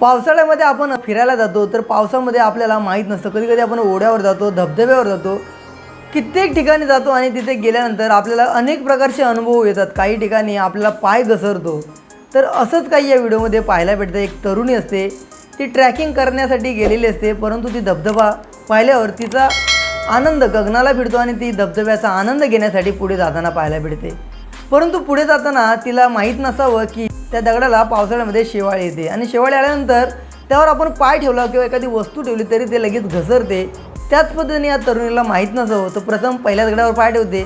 पावसाळ्यामध्ये आपण फिरायला जातो तर पावसामध्ये आपल्याला माहीत नसतं. कधी कधी आपण ओढ्यावर जातो धबधब्यावर जातो. कित्येक ठिकाणी जातो आणि तिथे गेल्यानंतर आपल्याला अनेक प्रकारचे अनुभव येतात. काही ठिकाणी आपल्याला पाय घसरतो. तर असंच काही या व्हिडिओमध्ये पाहायला भेटतं. एक तरुणी असते ती ट्रॅकिंग करण्यासाठी गेलेली असते परंतु ती धबधबा पाहिल्यावर तिचा आनंद गगनाला भिडतो आणि ती धबधब्याचा आनंद घेण्यासाठी पुढे जाताना पाहायला भेटते. परंतु पुढे जाताना तिला माहीत नसावं की त्या दगडाला पावसाळ्यामध्ये शेवाळ येते. आणि शेवाळ आल्यानंतर त्यावर आपण पाय ठेवला किंवा एखादी वस्तू ठेवली तरी ते लगेच घसरते. त्याच पद्धतीने या तरुणीला माहीत नसावं. तर प्रथम पहिल्या दगडावर पाय ठेवते.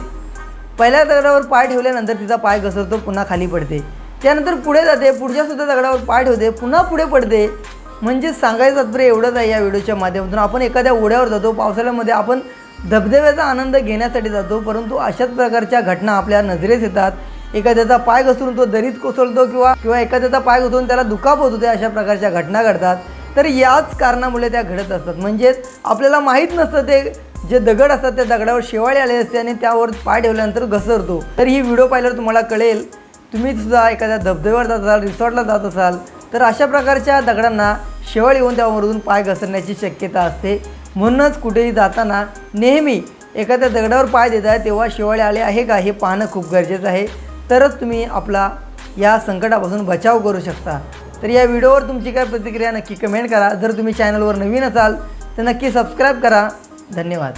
पहिल्या दगडावर पाय ठेवल्यानंतर तिचा पाय घसरतो पुन्हा खाली पडते. त्यानंतर पुढे जाते पुढच्यासुद्धा दगडावर पाय ठेवते पुन्हा पुढे पडते. म्हणजे सांगायचं तात्पर्य एवढंच आहे या व्हिडिओच्या माध्यमातून. आपण एखाद्या ओढ्यावर जातो पावसाळ्यामध्ये आपण धबधब्याचा आनंद घेण्यासाठी जातो परंतु अशाच प्रकारच्या घटना आपल्या नजरेस येतात. एखाद्याचा पाय घसरून तो दरीत कोसळतो किंवा किंवा एखाद्याचा पाय घसरून त्याला दुखापत होते अशा प्रकारच्या घटना घडतात. तर याच कारणामुळे त्या घडत असतात. म्हणजेच आपल्याला माहीत नसतं ते जे दगड असतात त्या दगडावर शेवाळे आले असते आणि त्यावर पाय ठेवल्यानंतर घसरतो. तर ही व्हिडिओ पाहिल्यावर तुम्हाला कळेल तुम्ही सुद्धा एखाद्या धबधब्यावर जात असाल रिसॉर्टला जात असाल तर अशा प्रकारच्या दगडांना शेवाळ येऊन त्यावरून पाय घसरण्याची शक्यता असते. म्हणूनच कुठेही जाताना नेहमी एखाद्या दगडावर पाय देत आहे तेव्हा शेवाळे आले आहे का हे पाहणं खूप गरजेचं आहे. तरच तुम्ही आपला या संकटापासून बचाव करू शकता. तर या व्हिडिओवर तुमची काय प्रतिक्रिया नक्की कमेंट करा. जर तुम्ही चॅनलवर नवीन असाल तर नक्की सबस्क्राईब करा. धन्यवाद.